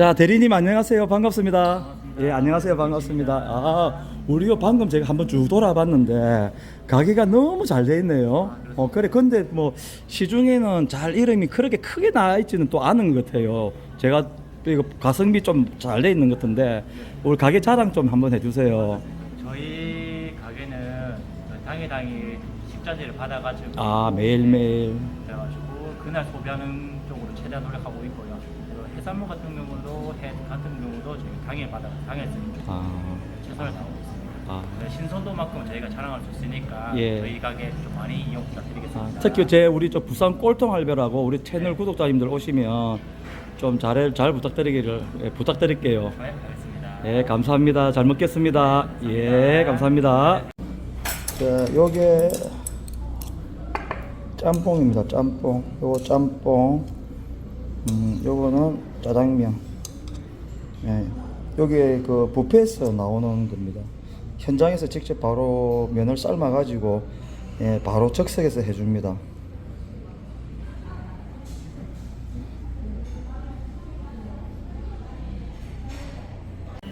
자 대리님 안녕하세요 반갑습니다. 예 안녕하세요 반갑습니다. 아 우리가 방금 제가 한번 쭉 돌아봤는데 가게가 너무 잘 돼 있네요. 어 그래 근데 뭐 시중에는 잘 이름이 그렇게 크게 나와 있지는 또 않은 것 같아요. 제가 이거 가성비 좀 잘 돼 있는 것 같은데 우리 가게 자랑 좀 한번 해주세요. 저희 가게는 당일 당일 식자재를 받아가지고 아 매일 매일 그래가지고 그날 소비하는 쪽으로 최대한 노력하고 있고요. 해산물 같은 경우도 해 같은 경우도 저희 당일 받아 쪽 아, 최선을 다하고 있습니다. 아. 네, 신선도만큼 저희가 자랑할 수 있으니까 예. 저희 가게 좀 많이 이용 아, 부탁드리겠습니다. 특히 제 우리 저 부산 꼴통 할배라고 우리 채널 구독자님들 오시면 좀잘잘 부탁드리기를 예, 부탁드릴게요. 네, 알겠습니다. 예, 감사합니다. 잘 먹겠습니다. 예, 감사합니다. 자, 요게 짬뽕입니다. 짬뽕. 요거 짬뽕. 음, 요거는 짜장면. 예. 요게 그 뷔페에서 나오는 겁니다. 현장에서 직접 바로 면을 삶아 가지고 예, 바로 즉석에서 해 줍니다.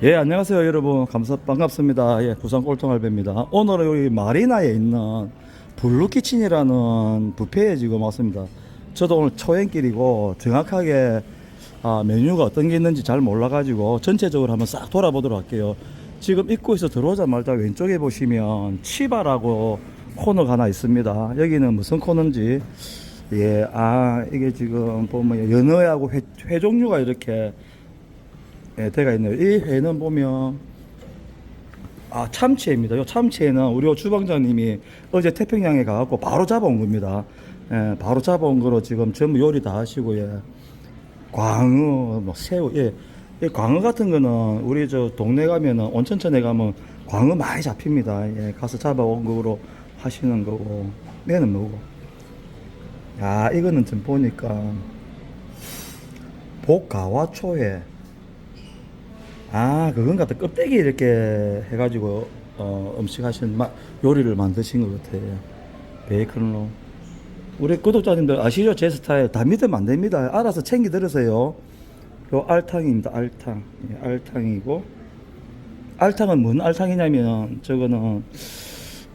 예, 안녕하세요, 여러분. 감사, 반갑습니다. 예, 부산 꼴통할배입니다. 오늘은 여기 마리나에 있는 블루키친이라는 뷔페에 지금 왔습니다. 저도 오늘 초행길이고 정확하게 아, 메뉴가 어떤 게 있는지 잘 몰라가지고 전체적으로 한번 싹 돌아보도록 할게요. 지금 입구에서 들어오자마자 왼쪽에 보시면 치바라고 코너가 하나 있습니다. 여기는 무슨 코너인지 예, 아 이게 지금 보면 연어하고 회, 회 종류가 이렇게 예, 대가 있네요. 이 회는 보면 아 참치회입니다. 이 참치회는 우리 주방장님이 어제 태평양에 가갖고 바로 잡아온 겁니다. 예, 바로 잡아온 거로 지금 전부 요리 다 하시고 예. 광어, 뭐 새우, 예. 이 광어 같은 거는 우리 저 동네 가면은 온천천에 가면 광어 많이 잡힙니다. 예, 가서 잡아온 거로 하시는 거고. 얘는 뭐고? 야, 이거는 좀 보니까 복가와초회. 아, 그건 같아. 껍데기 이렇게 해가지고 어, 음식 하시는 마, 요리를 만드신 것 같아요. 베이컨으로. 우리 구독자님들 아시죠? 제 스타일 다 믿으면 안 됩니다. 알아서 챙기 들으세요. 요 알탕입니다. 알탕. 예, 알탕이고 알탕은 뭔 알탕이냐면 저거는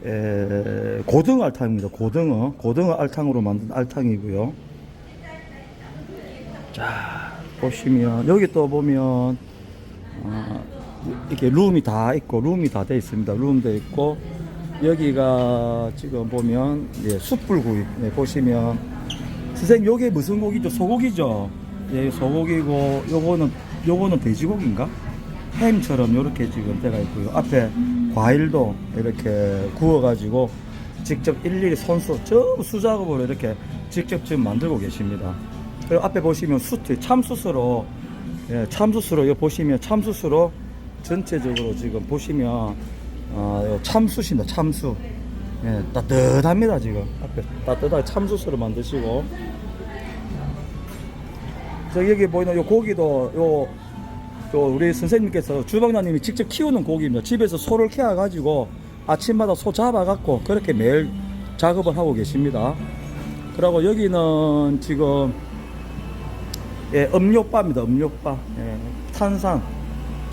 에, 고등어 알탕입니다. 고등어. 고등어 알탕으로 만든 알탕이고요. 자, 보시면 여기 또 보면 어, 이렇게 룸이 다 있고 룸이 다 돼 있습니다. 룸도 있고 여기가 지금 보면 예, 숯불구이 네, 보시면 선생님 요게 무슨 고기죠? 소고기죠? 예, 소고기고 요거는 요거는 돼지고기인가? 햄처럼 요렇게 지금 때가 있고요. 앞에 과일도 이렇게 구워가지고 직접 일일이 손수 전부 수작업으로 이렇게 직접 지금 만들고 계십니다. 그리고 앞에 보시면 수트 참숯으로 예, 참숯으로 요 보시면 참숯으로 전체적으로 지금 보시면 어, 요 참숯입니다. 참숯. 예, 따뜻합니다 지금 앞에 따뜻하게 참숯으로 만드시고 저 여기 보이는 요 고기도 요, 요 우리 선생님께서 주방장님이 직접 키우는 고기입니다. 집에서 소를 키워 가지고 아침마다 소 잡아 갖고 그렇게 매일 작업을 하고 계십니다. 그리고 여기는 지금 예, 음료바입니다. 음료바. 예, 탄산.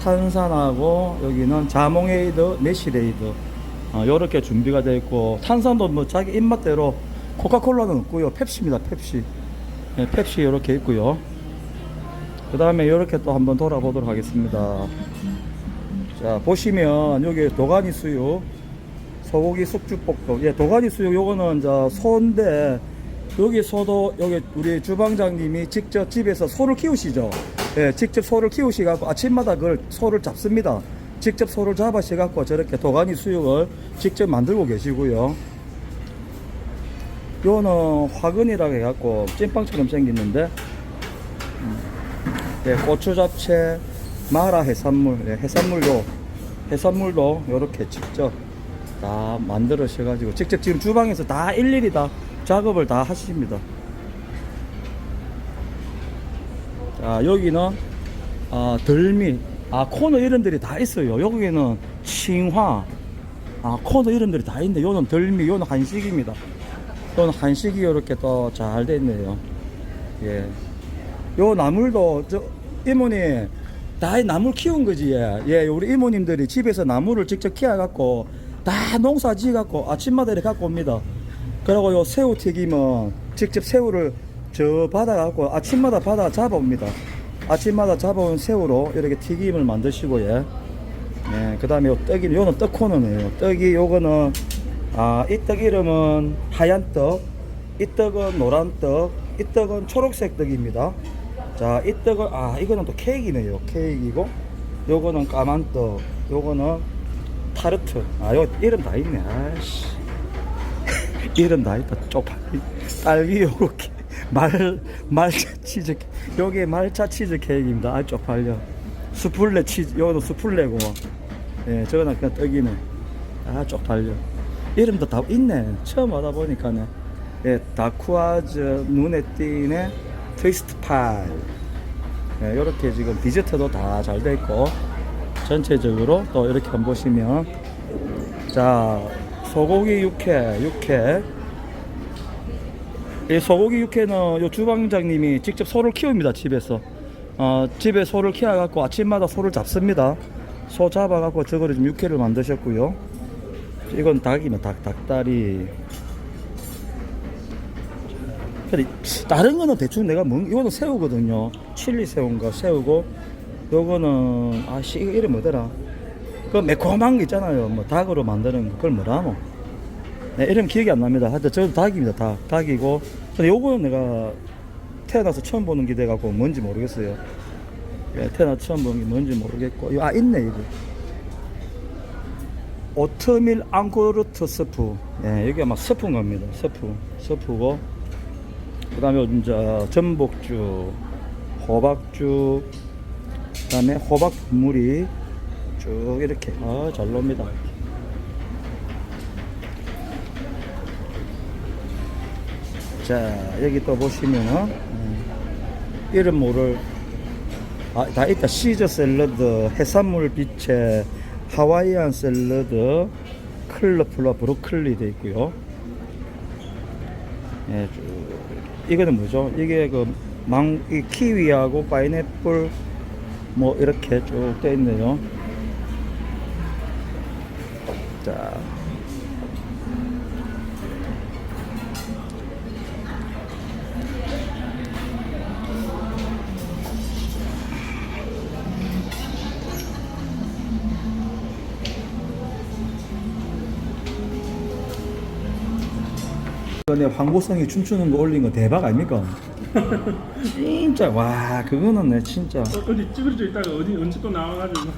탄산하고 여기는 자몽에이드, 메시레이드. 어, 요렇게 준비가 되어 있고 탄산도 뭐 자기 입맛대로 코카콜라는 없고요. 펩시입니다. 펩시. 예, 펩시 이렇게 있고요. 그 다음에 이렇게 또 한번 돌아보도록 하겠습니다. 자, 보시면 여기 도가니 수육, 소고기 숙주볶음. 예, 도가니 수육 요거는 이제 소인데 여기 소도 여기 우리 주방장님이 직접 집에서 소를 키우시죠. 예, 직접 소를 키우시갖고 아침마다 그걸 소를 잡습니다. 직접 소를 잡으셔갖고 저렇게 도가니 수육을 직접 만들고 계시고요. 요거는 화근이라고 해갖고 찐빵처럼 생겼는데 예, 고추 잡채, 마라 해산물, 예, 해산물도 해산물도 이렇게 직접 다 만들으셔가지고 직접 지금 주방에서 다 일일이 다 작업을 다 하십니다. 자 여기는 아, 들미, 아 코너 이름들이 다 있어요. 여기는 칭화, 아 코너 이름들이 다 있는데 요는 들미, 요는 한식입니다. 요는 한식이 이렇게 또잘돼 있네요. 예. 요 나물도 저 이모님 다 나물 키운 거지 예. 예 우리 이모님들이 집에서 나물을 직접 키워갖고 다 농사 지어갖고 아침마다 이렇게 갖고 옵니다 그리고 요 새우 튀김은 직접 새우를 저 받아갖고 아침마다 받아 잡아옵니다 아침마다 잡아온 새우로 이렇게 튀김을 만드시고 예. 예, 그 다음에 요 떡이, 요는 떡 코너네요. 떡이, 요거는, 아, 이 떡 이름은 하얀 떡, 이 떡은 노란 떡, 이 떡은 초록색 떡입니다. 자, 이 떡은, 아, 이거는 또 케이크네요. 케이크이고, 요거는 까만 떡, 요거는 타르트. 아, 요 이름 다 있네. 아씨. 이름 다 있다. 쪽팔. 딸기 요렇게. 말, 말차 치즈, 요게 말차 치즈 케이크입니다. 아, 쪽팔려. 수플레 치즈, 요거도 수플레고. 예, 저거는 그냥 떡이네. 아, 쪽팔려. 이름도 다 있네. 처음 하다 보니까네. 예, 다쿠아즈 눈에 띄네 트위스트 파이. 예, 요렇게 지금 디저트도 다 잘 돼 있고, 전체적으로 또 이렇게 보시면, 자, 소고기 육회, 육회. 이 소고기 육회는 요 주방장님이 직접 소를 키웁니다, 집에서. 어, 집에 소를 키워갖고 아침마다 소를 잡습니다. 소 잡아갖고 저거를 좀 육회를 만드셨고요. 이건 닭이면 닭, 닭다리. 근데 다른 거는 대충 내가 뭔, 이거는 새우거든요. 칠리 새우인가 새우고, 요거는, 아씨, 이거 이름 뭐더라? 그 매콤한 게 있잖아요. 뭐 닭으로 만드는 거. 그걸 뭐라노? 네, 이름 기억이 안 납니다. 하여튼 저도 닭입니다. 닭. 닭이고. 근데 요거는 내가 태어나서 처음 보는 게 돼갖고 뭔지 모르겠어요. 예, 태어나서 처음 보는 게 뭔지 모르겠고. 아, 있네, 이거. 오트밀 앙코르트 스프. 예, 여기 아마 스프인 겁니다. 스프. 스프고. 그 다음에 이제 전복죽, 호박죽, 그 다음에 호박 물이 쭉 이렇게. 아, 잘 나옵니다. 자 여기 또 보시면은 음, 이름 모를 아, 다 있다. 시저 샐러드 해산물 빛의 하와이안 샐러드 클러플라 브로콜리 돼 있고요. 예. 이거는 뭐죠? 이게 그 망 이 키위하고 파인애플 뭐 이렇게 쭉돼 있네요. 자 전에 황보성이 춤추는 거 올린 거 대박 아닙니까? 진짜 와 그거는 내 진짜 어, 어디 찌그러져 있다가 어디 언제 또 나와가지고